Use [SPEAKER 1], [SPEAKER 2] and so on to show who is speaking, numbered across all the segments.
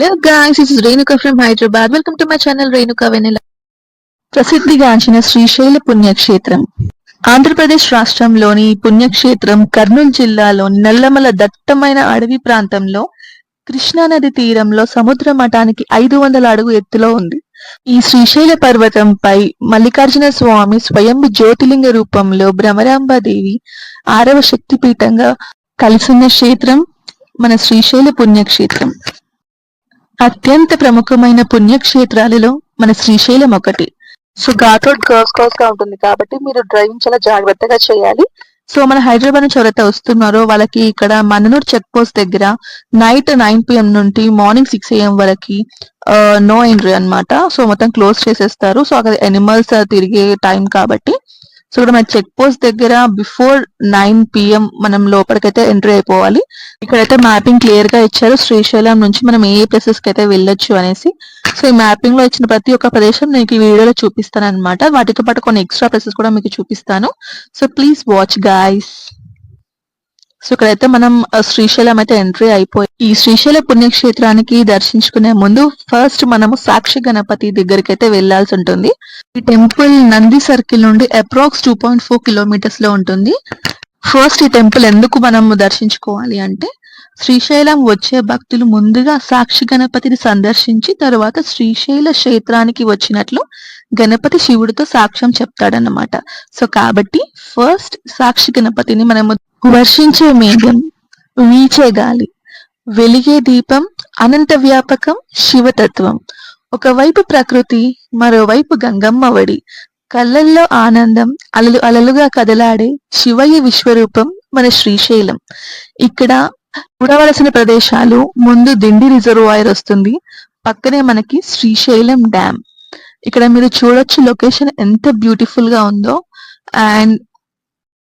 [SPEAKER 1] Hello guys, is Renuka from Hyderabad welcome to my channel Renuka Renuka ప్రసిద్ధిగాంచిన శ్రీశైల పుణ్యక్షేత్రం. ఆంధ్రప్రదేశ్ రాష్ట్రంలోని పుణ్యక్షేత్రం కర్నూలు జిల్లాలో నల్లమల దట్టమైన అడవి ప్రాంతంలో కృష్ణానది తీరంలో సముద్ర మఠానికి ఐదు వందల అడుగు ఎత్తులో ఉంది. ఈ శ్రీశైల పర్వతంపై మల్లికార్జున స్వామి స్వయంభు జ్యోతిలింగ రూపంలో భ్రమరాంబాదేవి ఆరవ శక్తిపీఠంగా కలిసిన క్షేత్రం మన శ్రీశైల పుణ్యక్షేత్రం. అత్యంత ప్రముఖమైన పుణ్యక్షేత్రాలలో మన శ్రీశైలం ఒకటి. సో ఘాట్ రోడ్ క్రాస్ క్రాస్గా ఉంటుంది కాబట్టి మీరు డ్రైవింగ్ చాలా జాగ్రత్తగా చేయాలి. సో మన హైదరాబాద్ నుంచి ఎవరైతే వస్తున్నారో వాళ్ళకి ఇక్కడ మననూర్ చెక్ పోస్ట్ దగ్గర నైట్ నైన్ పిఎం నుండి మార్నింగ్ సిక్స్ ఏఎం వరకు నో ఎంట్రీ అన్నమాట. సో మొత్తం క్లోజ్ చేసేస్తారు. సో అక్కడ ఎనిమల్స్ తిరిగే టైం కాబట్టి సో ఇక్కడ మన చెక్ పోస్ట్ దగ్గర బిఫోర్ నైన్ పిఎం మనం లోపలికైతే ఎంట్రీ అయిపోవాలి. ఇక్కడైతే మ్యాపింగ్ క్లియర్గా ఇచ్చారు. శ్రీశైలం నుంచి మనం ఏ ప్లేసెస్కి అయితే వెళ్ళొచ్చు అనేసి. సో ఈ మ్యాపింగ్లో ఇచ్చిన ప్రతి ఒక్క ప్రదేశం నేను ఈ వీడియోలో చూపిస్తాను అనమాట వాటితో పాటు కొన్ని ఎక్స్ట్రా ప్లేసెస్ కూడా మీకు చూపిస్తాను. So please watch guys so ఇక్కడైతే మనం శ్రీశైలం అయితే ఎంట్రీ అయిపోయి ఈ శ్రీశైల పుణ్యక్షేత్రానికి దర్శించుకునే ముందు ఫస్ట్ మనము సాక్షి గణపతి దగ్గరికి అయితే వెళ్ళాల్సి ఉంటుంది. ఈ టెంపుల్ నంది సర్కిల్ నుండి అప్రాక్స్ టూ పాయింట్ ఫోర్ కిలోమీటర్స్లో ఉంటుంది. ఫస్ట్ ఈ టెంపుల్ ఎందుకు మనం దర్శించుకోవాలి అంటే శ్రీశైలం వచ్చే భక్తులు ముందుగా సాక్షి గణపతిని సందర్శించి తర్వాత శ్రీశైల క్షేత్రానికి వచ్చినట్లు గణపతి శివుడితో సాక్ష్యం చెప్తాడన్నమాట. సో కాబట్టి ఫస్ట్ సాక్షి గణపతిని మనము వర్షించే మేఘం వీచే గాలి వెలిగే దీపం అనంత వ్యాపకం శివతత్వం. ఒకవైపు ప్రకృతి మరోవైపు గంగమ్మ వడి. కళ్ళల్లో ఆనందం అలలు అలలుగా కదలాడే శివయ్య విశ్వరూపం మన శ్రీశైలం. ఇక్కడ చూడవలసిన ప్రదేశాలు ముందు దిండి రిజర్వాయర్ వస్తుంది. పక్కనే మనకి శ్రీశైలం డ్యామ్. ఇక్కడ మీరు చూడొచ్చు లొకేషన్ ఎంత బ్యూటిఫుల్గా ఉందో. అండ్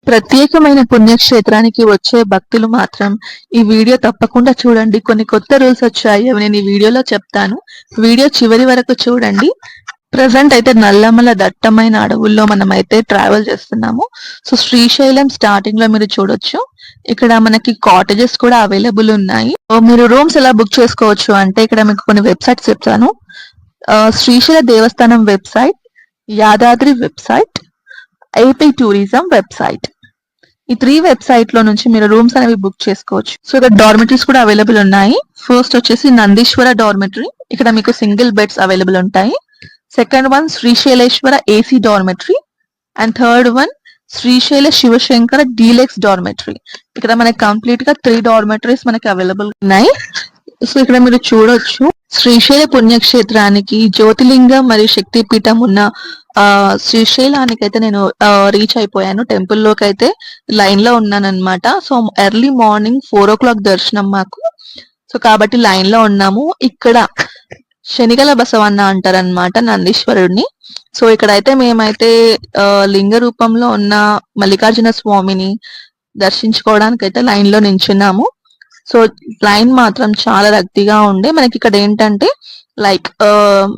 [SPEAKER 1] ప్రత్యేకమైన పుణ్యక్షేత్రానికి వచ్చే భక్తులు మాత్రం ఈ వీడియో తప్పకుండా చూడండి. కొన్ని కొత్త రూల్స్ వచ్చాయి అవి నేను ఈ వీడియోలో చెప్తాను. వీడియో చివరి వరకు చూడండి. ప్రజెంట్ అయితే నల్లమల దట్టమైన అడవుల్లో మనం అయితే ట్రావెల్ చేస్తున్నాము. సో శ్రీశైలం స్టార్టింగ్లో మీరు చూడొచ్చు. ఇక్కడ మనకి కాటేజెస్ కూడా అవైలబుల్ ఉన్నాయి. మీరు రూమ్స్ ఎలా బుక్ చేసుకోవచ్చు అంటే ఇక్కడ మీకు కొన్ని వెబ్సైట్స్ చెప్తాను. ఆ, Srisaila Devasthanam website Yadadri website AP tourism website ఈ త్రీ వెబ్సైట్లో నుంచి మీరు రూమ్స్ అనేవి బుక్ చేసుకోవచ్చు. సో ఇక్కడ డార్మెటరీస్ కూడా అవైలబుల్ ఉన్నాయి. ఫస్ట్ వచ్చేసి నందీశ్వర డార్మెటరీ ఇక్కడ మీకు సింగిల్ బెడ్స్ అవైలబుల్ ఉంటాయి. Second one Srisaileswara AC dormitory and third one Srisaila Shivashankara deluxe dormitory ఇక్కడ మనకి కంప్లీట్గా త్రీ డార్మెటరీస్ మనకి అవైలబుల్ ఉన్నాయి. సో ఇక్కడ మీరు చూడొచ్చు. శ్రీశైల పుణ్యక్షేత్రానికి జ్యోతిలింగం మరియు శక్తి పీఠం ఉన్న ఆ శ్రీశైలానికి అయితే నేను రీచ్ అయిపోయాను. టెంపుల్లోకి అయితే లైన్లో ఉన్నాను so early morning four o'clock దర్శనం మాకు. సో కాబట్టి లైన్లో ఉన్నాము. ఇక్కడ శనిగల బసవన్న అంటారనమాట నందీశ్వరుడిని సో ఇక్కడైతే మేమైతే లింగ రూపంలో ఉన్న మల్లికార్జున స్వామిని దర్శించుకోవడానికి అయితే లైన్లో నించున్నాము. సో లైన్ మాత్రం చాలా రద్దీగా ఉండే. మనకి ఇక్కడ ఏంటంటే like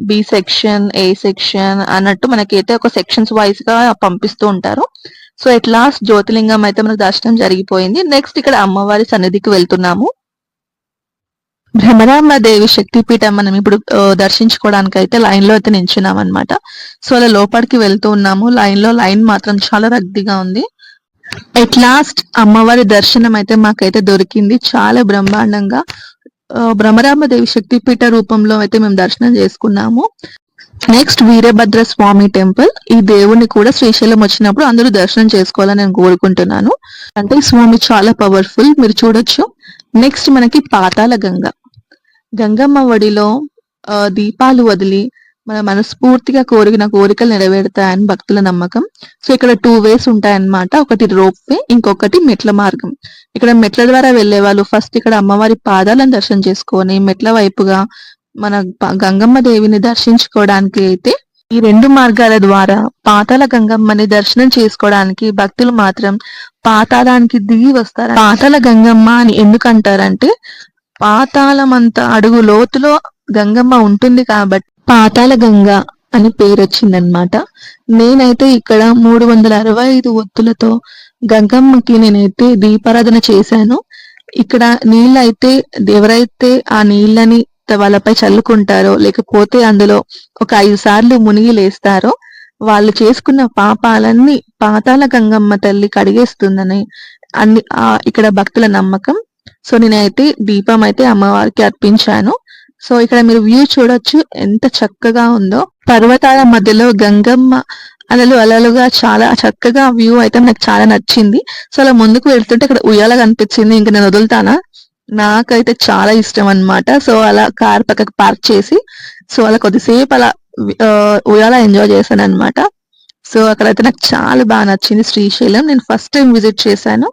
[SPEAKER 1] B section A section అన్నట్టు మనకైతే ఒక సెక్షన్స్ వైజ్గా పంపిస్తూ ఉంటారు. సో ఎట్ లాస్ట్ జ్యోతిలింగం అయితే మనకు దర్శనం జరిగిపోయింది. నెక్స్ట్ ఇక్కడ అమ్మవారి సన్నిధికి వెళ్తున్నాము. భ్రమరాంబదేవి శక్తిపీఠం మనం ఇప్పుడు దర్శించుకోవడానికి అయితే లైన్లో అయితే నించున్నాం అనమాట సో అలా లోపలికి వెళ్తూ ఉన్నాము. లైన్లో లైన్ మాత్రం చాలా రద్దీగా ఉంది. ఎట్ లాస్ట్ అమ్మవారి దర్శనం అయితే మాకైతే దొరికింది. చాలా బ్రహ్మాండంగా బ్రహ్మరామదేవి భ్రమరాంబదేవి శక్తిపీఠ రూపంలో అయితే మేము దర్శనం చేసుకున్నాము. Next Veerabhadra Swamy temple. ఈ దేవుణ్ణి కూడా శ్రీశైలం వచ్చినప్పుడు అందరూ దర్శనం చేసుకోవాలని నేను కోరుకుంటున్నాను. అంటే ఈ స్వామి చాలా పవర్ఫుల్ మీరు చూడొచ్చు. నెక్స్ట్ మనకి పాతాల గంగ. గంగమ్మ వడిలో దీపాలు వదిలి మన మనస్ఫూర్తిగా కోరిన కోరికలు నెరవేరుతాయని భక్తుల నమ్మకం. సో ఇక్కడ టూ వేస్ ఉంటాయన్నమాట. ఒకటి రోప్ వే ఇంకొకటి మెట్ల మార్గం. ఇక్కడ మెట్ల ద్వారా వెళ్ళే వాళ్ళు ఫస్ట్ ఇక్కడ అమ్మవారి పాదాలను దర్శనం చేసుకొని మెట్ల వైపుగా మన గంగమ్మ దేవిని దర్శించుకోవడానికి అయితే ఈ రెండు మార్గాల ద్వారా పాతాల గంగమ్మని దర్శనం చేసుకోవడానికి భక్తులు మాత్రం పాతాళానికి దిగి వస్తారు. పాతాల గంగమ్మ అని ఎందుకంటారంటే పాతాళం అంత అడుగు లోతులో గంగమ్మ ఉంటుంది కాబట్టి పాతాల గంగ అని పేరు వచ్చిందనమాట నేనైతే ఇక్కడ మూడు వందల అరవై ఐదు ఒత్తులతో గంగమ్మకి నేనైతే దీపారాధన చేశాను. ఇక్కడ నీళ్ళైతే ఎవరైతే ఆ నీళ్ళని వాళ్ళపై చల్లుకుంటారో లేకపోతే అందులో ఒక ఐదు సార్లు మునిగి లేస్తారో వాళ్ళు చేసుకున్న పాపాలన్నీ పాతాల గంగమ్మ తల్లి కడిగేస్తుందని అన్ని ఆ ఇక్కడ భక్తుల నమ్మకం. సో నేనైతే దీపం అయితే అమ్మవారికి అర్పించాను. సో ఇక్కడ మీరు వ్యూ చూడొచ్చు ఎంత చక్కగా ఉందో. పర్వతాల మధ్యలో గంగమ్మ అలలు అలలుగా చాలా చక్కగా వ్యూ అయితే నాకు చాలా నచ్చింది. సో అలా ముందుకు వెళ్తుంటే ఇక్కడ ఉయ్యాల కనిపించింది ఇంకా నేను వదులుతానా? నాకైతే చాలా ఇష్టం అన్నమాట. సో అలా కార్ పక్కకు పార్క్ చేసి సో అలా కొద్దిసేపు అలా ఆ, ఉయ్యాల ఎంజాయ్ చేశాను అనమాట సో అక్కడైతే నాకు చాలా బాగా నచ్చింది శ్రీశైలం. నేను ఫస్ట్ టైం విజిట్ చేశాను.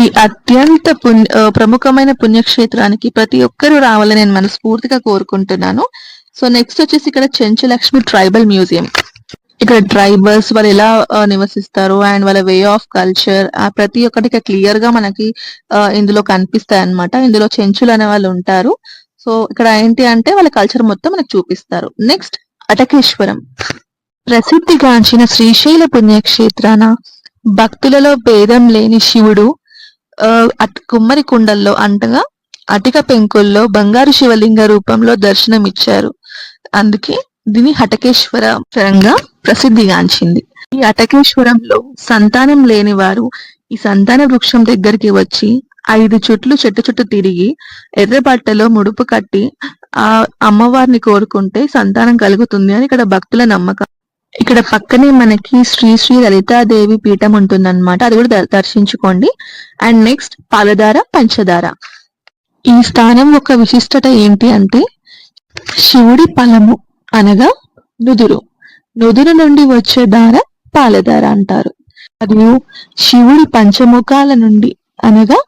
[SPEAKER 1] ఈ అత్యంత పుణ్య ప్రముఖమైన పుణ్యక్షేత్రానికి ప్రతి ఒక్కరూ రావాలని నేను మనస్ఫూర్తిగా కోరుకుంటున్నాను. సో నెక్స్ట్ వచ్చేసి ఇక్కడ చెంచులక్ష్మి ట్రైబల్ మ్యూజియం. ఇక్కడ ట్రైబల్స్ వాళ్ళు ఎలా నివసిస్తారు అండ్ వాళ్ళ వే ఆఫ్ కల్చర్ ఆ ప్రతి ఒక్కటి క్లియర్గా మనకి ఇందులో కనిపిస్తాయి అనమాట ఇందులో చెంచులు అనే వాళ్ళు ఉంటారు. సో ఇక్కడ ఏంటి అంటే వాళ్ళ కల్చర్ మొత్తం మనకు చూపిస్తారు. నెక్స్ట్ అటకేశ్వరం. ప్రసిద్ధిగాంచిన శ్రీశైల పుణ్యక్షేత్రాన భక్తులలో భేదం లేని శివుడు ఆ, కుమ్మరి కుండల్లో అంటగా అటిక పెంకుల్లో బంగారు శివలింగ రూపంలో దర్శనమిచ్చారు. అందుకే దీని హటకేశ్వరంగా ప్రసిద్ధిగాంచింది. ఈ అటకేశ్వరంలో సంతానం లేని వారు ఈ సంతాన వృక్షం దగ్గరికి వచ్చి ఐదు చుట్లు చెట్టు చుట్టూ తిరిగి ఎర్రబట్టలో ముడుపు కట్టి ఆ అమ్మవారిని కోరుకుంటే సంతానం కలుగుతుంది అని ఇక్కడ భక్తుల నమ్మకం. ఇక్కడ పక్కనే మనకి శ్రీ శ్రీ లలితాదేవి పీఠం ఉంటుందన్నమాట. అది కూడా దర్శించుకోండి. అండ్ నెక్స్ట్ పాలధార పంచదార ఈ స్థానం యొక్క విశిష్టత ఏంటి అంటే శివుడి ఫలము అనగా నుదురు. నుదురు నుండి వచ్చే దార పాలధార అంటారు. మరియు శివుడి పంచముఖాల నుండి అనగా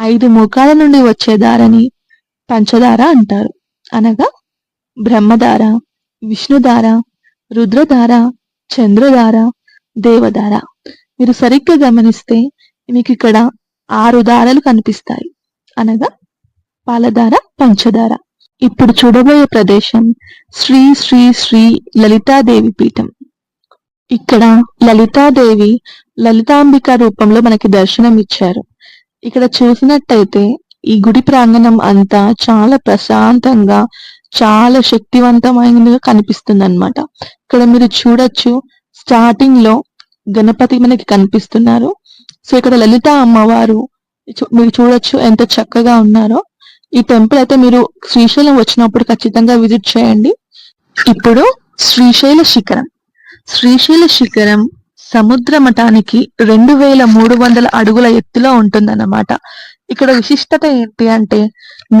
[SPEAKER 1] ఐదు ముఖాల నుండి వచ్చే దారని పంచదార అంటారు. అనగా బ్రహ్మధార విష్ణుధార రుద్రధార చంద్రధార దేవధార. మీరు సరిగ్గా గమనిస్తే మీకు ఇక్కడ ఆరు దారాలు కనిపిస్తాయి. అనగా పాలధార పంచదార ఇప్పుడు చూడబోయే ప్రదేశం శ్రీ శ్రీ శ్రీ లలితాదేవి పీఠం. ఇక్కడ లలితాదేవి లలితాంబిక రూపంలో మనకి దర్శనం ఇచ్చారు. ఇక్కడ చూసినట్టయితే ఈ గుడి ప్రాంగణం అంతా చాలా ప్రశాంతంగా చాలా శక్తివంతమైన కనిపిస్తుంది అనమాట ఇక్కడ మీరు చూడొచ్చు స్టార్టింగ్లో గణపతి మనకి కనిపిస్తున్నారు. సో ఇక్కడ లలిత అమ్మవారు మీరు చూడొచ్చు ఎంత చక్కగా ఉన్నారో. ఈ టెంపుల్ అయితే మీరు శ్రీశైలం వచ్చినప్పుడు ఖచ్చితంగా విజిట్ చేయండి. ఇప్పుడు శ్రీశైల శిఖరం. శ్రీశైల శిఖరం సముద్ర మఠానికి రెండు వేల మూడు వందల అడుగుల ఎత్తులో ఉంటుందన్నమాట. ఇక్కడ విశిష్టత ఏంటి అంటే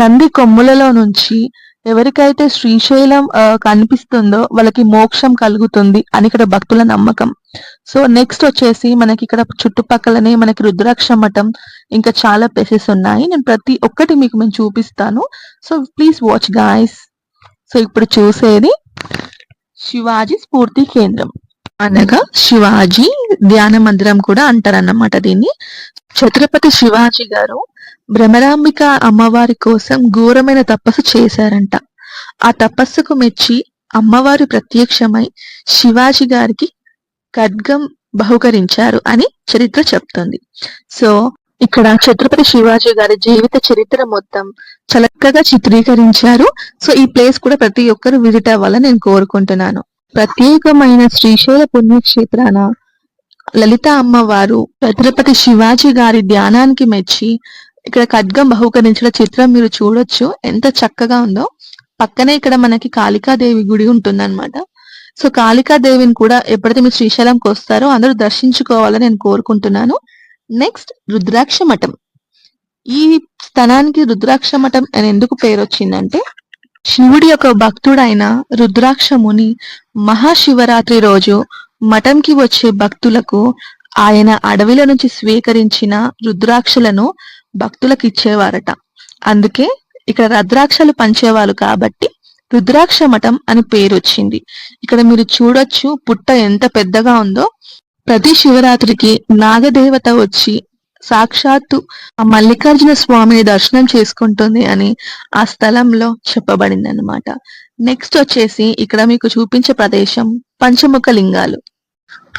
[SPEAKER 1] నంది కొమ్ములలో నుంచి ఎవరికైతే శ్రీశైలం కనిపిస్తుందో వాళ్ళకి మోక్షం కలుగుతుంది అని ఇక్కడ భక్తుల నమ్మకం. సో నెక్స్ట్ వచ్చేసి మనకి ఇక్కడ చుట్టుపక్కలనే మనకి రుద్రాక్ష మఠం ఇంకా చాలా ప్లేసెస్ ఉన్నాయి. నేను ప్రతి ఒక్కటి మీకు నేను చూపిస్తాను. So please watch guys so ఇప్పుడు చూసేది శివాజీ స్ఫూర్తి కేంద్రం. అనగా శివాజీ ధ్యాన మందిరం కూడా అంటారన్నమాట దీన్ని. ఛత్రపతి శివాజీ గారు భ్రమరాంబిక అమ్మవారి కోసం ఘోరమైన తపస్సు చేశారంట. ఆ తపస్సుకు మెచ్చి అమ్మవారు ప్రత్యక్షమై శివాజీ గారికి ఖడ్గం బహుకరించారు అని చరిత్ర చెప్తుంది. సో ఇక్కడ ఛత్రపతి శివాజీ గారి జీవిత చరిత్ర మొత్తం చలక్కగా చిత్రీకరించారు. సో ఈ ప్లేస్ కూడా ప్రతి ఒక్కరు విజిట్ అవ్వాలని నేను కోరుకుంటున్నాను. ప్రత్యేకమైన శ్రీశైల పుణ్యక్షేత్రాన లలిత అమ్మవారు ఛత్రపతి శివాజీ గారి ధ్యానానికి మెచ్చి ఇక్కడ ఖడ్గం బహుకరించిన చిత్రం మీరు చూడొచ్చు. ఎంత చక్కగా ఉందో. పక్కనే ఇక్కడ మనకి కాళికాదేవి గుడి ఉంటుందన్నమాట. సో కాళికాదేవిని కూడా ఎప్పుడైతే మీరు శ్రీశైలంకి వస్తారో అందరూ దర్శించుకోవాలని నేను కోరుకుంటున్నాను. నెక్స్ట్ రుద్రాక్ష మఠం. ఈ స్థలానికి రుద్రాక్ష మఠం అని ఎందుకు పేరు వచ్చిందంటే శివుడి యొక్క భక్తుడైన రుద్రాక్ష ముని మహాశివరాత్రి రోజు మఠంకి వచ్చే భక్తులకు ఆయన అడవిల నుంచి స్వీకరించిన రుద్రాక్షలను భక్తులకు ఇచ్చేవారట. అందుకే ఇక్కడ రుద్రాక్షలు పంచేవాళ్ళు కాబట్టి రుద్రాక్ష మఠం అని పేరు వచ్చింది. ఇక్కడ మీరు చూడొచ్చు పుట్ట ఎంత పెద్దగా ఉందో. ప్రతి శివరాత్రికి నాగదేవత వచ్చి సాక్షాత్తు ఆ మల్లికార్జున స్వామిని దర్శనం చేసుకుంటుంది అని ఆ స్థలంలో చెప్పబడింది అనమాట నెక్స్ట్ వచ్చేసి ఇక్కడ మీకు చూపించే ప్రదేశం పంచముఖ లింగాలు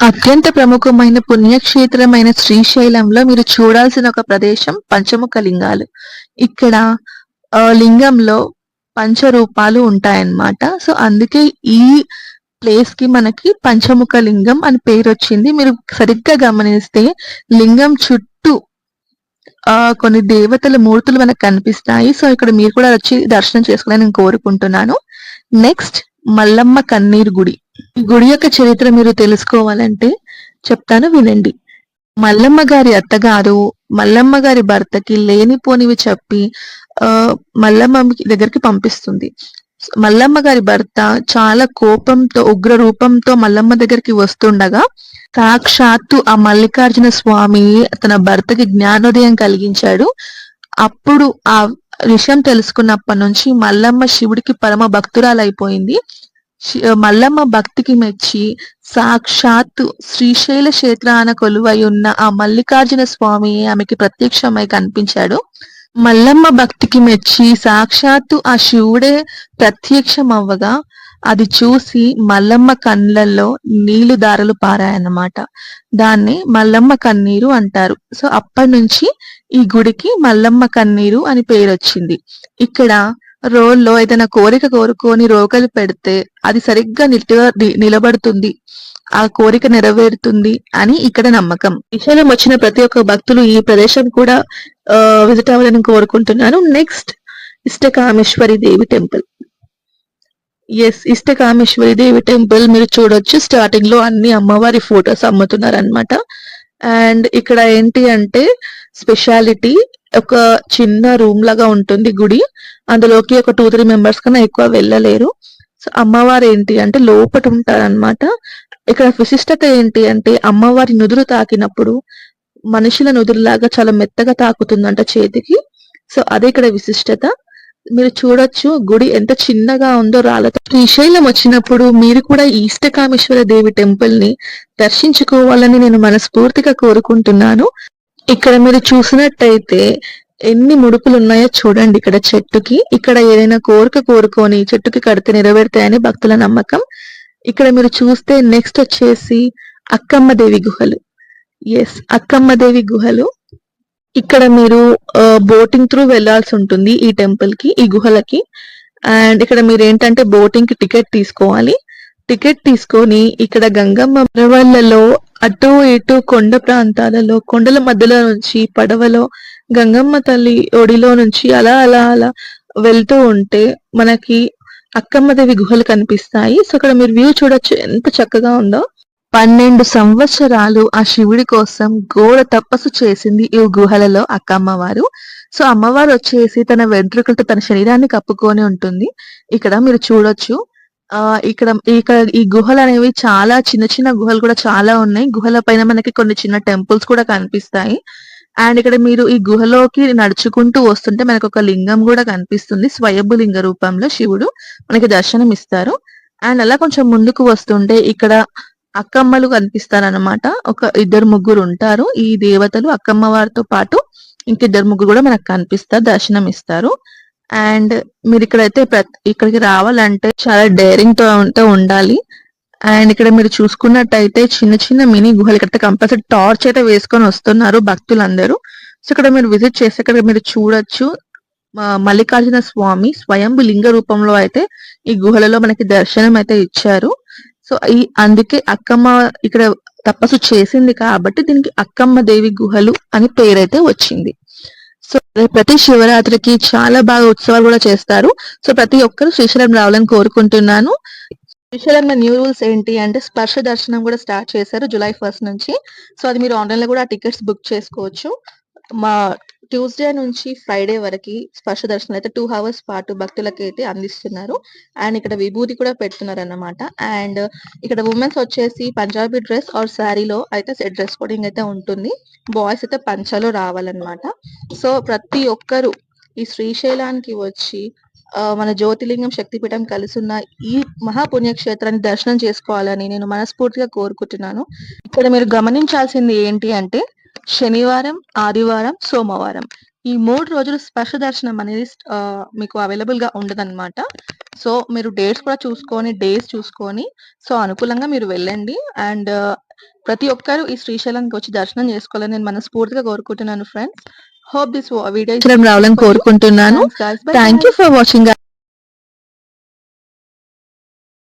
[SPEAKER 1] అత్యంత ప్రముఖమైన పుణ్యక్షేత్రమైన శ్రీశైలంలో మీరు చూడాల్సిన ఒక ప్రదేశం పంచముఖ లింగాలు ఇక్కడ ఆ లింగంలో పంచరూపాలు ఉంటాయన్నమాట. సో అందుకే ఈ ప్లేస్కి మనకి పంచముఖ లింగం అని పేరు వచ్చింది మీరు సరిగ్గా గమనిస్తే లింగం చుట్టూ కొన్ని దేవతల మూర్తులు మనకు కనిపిస్తాయి. సో ఇక్కడ మీరు కూడా వచ్చి దర్శనం చేసుకోవాలని నేను కోరుకుంటున్నాను. నెక్స్ట్ మల్లమ్మ కన్నీరు గుడి. ఈ గుడి యొక్క చరిత్ర మీరు తెలుసుకోవాలంటే చెప్తాను వినండి. మల్లమ్మ గారి అత్తగారు మల్లమ్మ గారి భర్తకి లేనిపోనివి చెప్పి ఆ మల్లమ్మ దగ్గరికి పంపిస్తుంది. మల్లమ్మ గారి భర్త చాలా కోపంతో ఉగ్ర రూపంతో మల్లమ్మ దగ్గరికి వస్తుండగా సాక్షాత్తు ఆ మల్లికార్జున స్వామి తన భర్తకి జ్ఞానోదయం కలిగించాడు. అప్పుడు ఆ విషయం తెలుసుకున్నప్పటి నుంచి మల్లమ్మ శివుడికి పరమ భక్తురాలైపోయింది. మల్లమ్మ భక్తికి మెచ్చి సాక్షాత్తు శ్రీశైల క్షేత్రాన కొలువై ఉన్న ఆ మల్లికార్జున స్వామి ఆమెకి ప్రత్యక్షమై కనిపించాడు. మల్లమ్మ భక్తికి మెచ్చి సాక్షాత్తు ఆ శివుడే ప్రత్యక్షం అవ్వగా అది చూసి మల్లమ్మ కళ్ళల్లో నీళ్ళు దారలు పారాయన్నమాట. దాన్ని మల్లమ్మ కన్నీరు అంటారు. సో అప్పటి నుంచి ఈ గుడికి మల్లమ్మ కన్నీరు అని పేరు వచ్చింది ఇక్కడ రోల్లో ఏదైనా కోరిక కోరుకొని రోకలు పెడితే అది సరిగ్గా నిట్టుగా నిలబడుతుంది. ఆ కోరిక నెరవేరుతుంది అని ఇక్కడ నమ్మకం. విషయం వచ్చిన ప్రతి ఒక్క భక్తులు ఈ ప్రదేశం కూడా విజిట్ అవ్వాలని కోరుకుంటున్నాను. Next Ishtakameshwari Devi temple. Yes Ishtakameshwari Devi temple మీరు చూడొచ్చు. స్టార్టింగ్లో అన్ని అమ్మవారి ఫొటోస్ అమ్ముతున్నారు అనమాట అండ్ ఇక్కడ ఏంటి అంటే స్పెషాలిటీ ఒక చిన్న రూమ్ లాగా ఉంటుంది గుడి. అందులోకి ఒక టూ త్రీ మెంబర్స్ కన్నా ఎక్కువ వెళ్ళలేరు. సో అమ్మవారు ఏంటి అంటే లోపట ఉంటారన్నమాట ఇక్కడ విశిష్టత ఏంటి అంటే అమ్మవారి నుదురు తాకినప్పుడు మనుషుల నుదురులాగా చాలా మెత్తగా తాకుతుందంట చేతికి. సో అదే ఇక్కడ విశిష్టత. మీరు చూడొచ్చు గుడి ఎంత చిన్నగా ఉందో రాళ్ళతో. శ్రీశైలం వచ్చినప్పుడు మీరు కూడా ఈ ఇష్టకామేశ్వర దేవి టెంపుల్ని దర్శించుకోవాలని నేను మనస్ఫూర్తిగా కోరుకుంటున్నాను. ఇక్కడ మీరు చూసినట్టయితే ఎన్ని ముడుపులు ఉన్నాయో చూడండి ఇక్కడ చెట్టుకి. ఇక్కడ ఏదైనా కోరిక కోరుకొని చెట్టుకి కడితే నెరవేరుతాయని భక్తుల నమ్మకం. ఇక్కడ మీరు చూస్తే నెక్స్ట్ వచ్చేసి అక్కమ్మ దేవి గుహలు. ఎస్ అక్కమ్మ దేవి గుహలు. ఇక్కడ మీరు బోటింగ్ త్రూ వెళ్ళాల్సి ఉంటుంది ఈ టెంపుల్కి ఈ గుహలకి. అండ్ ఇక్కడ మీరు ఏంటంటే బోటింగ్కి టికెట్ తీసుకోవాలి. టికెట్ తీసుకొని ఇక్కడ గంగమ్మ పడవలలో అటు ఇటు కొండ ప్రాంతాలలో కొండల మధ్యలో నుంచి పడవలో గంగమ్మ తల్లి ఒడిలో నుంచి అలా అలా అలా వెళ్తూ ఉంటే మనకి అక్కమ్మదేవి గుహలు కనిపిస్తాయి. సో అక్కడ మీరు వ్యూ చూడొచ్చు. ఎంత చక్కగా ఉందో. పన్నెండు సంవత్సరాలు ఆ శివుడి కోసం గోడ తపస్సు చేసింది ఈ గుహలలో అక్క అమ్మవారు సో అమ్మవారు వచ్చేసి తన వెంట్రుకలతో తన శరీరాన్ని కప్పుకొని ఉంటుంది. ఇక్కడ మీరు చూడొచ్చు. ఆ ఇక్కడ ఇక్కడ ఈ గుహలు అనేవి చాలా చిన్న చిన్న గుహలు కూడా చాలా ఉన్నాయి. గుహల పైన మనకి కొన్ని చిన్న టెంపుల్స్ కూడా కనిపిస్తాయి. అండ్ ఇక్కడ మీరు ఈ గుహలోకి నడుచుకుంటూ వస్తుంటే మనకు ఒక లింగం కూడా కనిపిస్తుంది. స్వయభు లింగ రూపంలో శివుడు మనకి దర్శనం ఇస్తారు. అండ్ అలా కొంచెం ముందుకు వస్తుంటే ఇక్కడ అక్కమ్మలు కనిపిస్తారనమాట ఒక ఇద్దరు ముగ్గురు ఉంటారు. ఈ దేవతలు అక్కమ్మ వారితో పాటు ఇంకిద్దరు ముగ్గురు కూడా మనకు కనిపిస్తారు దర్శనం ఇస్తారు. అండ్ మీరు ఇక్కడైతే ఇక్కడికి రావాలంటే చాలా డేరింగ్తో తో ఉండాలి. అండ్ ఇక్కడ మీరు చూసుకున్నట్టయితే చిన్న చిన్న మినీ గుహలు ఇక్కడ కంపల్సరీ టార్చ్ అయితే వేసుకొని వస్తున్నారు భక్తులందరూ. సో ఇక్కడ మీరు విజిట్ చేస్తే ఇక్కడ మీరు చూడొచ్చు మల్లికార్జున స్వామి స్వయంభు లింగ రూపంలో అయితే ఈ గుహలలో మనకి దర్శనం అయితే ఇచ్చారు. సో ఈ అందుకే అక్కమ్మ ఇక్కడ తపస్సు చేసింది కాబట్టి దీనికి అక్కమ్మ దేవి గుహలు అని పేరైతే వచ్చింది. సో ప్రతి శివరాత్రికి చాలా బాగా ఉత్సవాలు కూడా చేస్తారు. సో ప్రతి ఒక్కరు శ్రీశైలం రావాలని కోరుకుంటున్నాను. శ్రీశైలంలో న్యూ రూల్స్ ఏంటి అంటే స్పర్శ దర్శనం కూడా స్టార్ట్ చేశారు జూలై ఫస్ట్ నుంచి. సో అది మీరు ఆన్లైన్లో కూడా టికెట్స్ బుక్ చేసుకోవచ్చు. మా ట్యూస్డే నుంచి ఫ్రైడే వరకు స్పర్శ దర్శనం అయితే టూ అవర్స్ పాటు భక్తులకి అయితే అందిస్తున్నారు. అండ్ ఇక్కడ విభూతి కూడా పెడుతున్నారు అన్నమాట అండ్ ఇక్కడ ఉమెన్స్ వచ్చేసి పంజాబీ డ్రెస్ ఆర్ శారీలో అయితే సెట్ డ్రెస్ కోడింగ్ అయితే ఉంటుంది. బాయ్స్ అయితే పంచలో రావాలన్నమాట. సో ప్రతి ఒక్కరు ఈ శ్రీశైలానికి వచ్చి మన జ్యోతిలింగం శక్తిపీఠం ఉన్న ఈ మహాపుణ్యక్షేత్రాన్ని దర్శనం చేసుకోవాలని నేను మనస్ఫూర్తిగా కోరుకుంటున్నాను. ఇక్కడ మీరు గమనించాల్సింది ఏంటి అంటే శనివారం ఆదివారం సోమవారం. ఈ మూడు రోజులు స్పర్శ దర్శనం అనేది మీకు అవైలబుల్గా ఉండదన్నమాట. సో మీరు డేట్స్ కూడా చూసుకొని డేస్ చూసుకొని సో అనుకూలంగా మీరు వెళ్ళండి. అండ్ ప్రతి ఒక్కరు ఈ శ్రీశైలానికి వచ్చి దర్శనం చేసుకోవాలని నేను మనస్ఫూర్తిగా కోరుకుంటున్నాను ఫ్రెండ్స్. హోప్ దిస్ వీడియో రావాలని కోరుకుంటున్నాను. Thank you for watching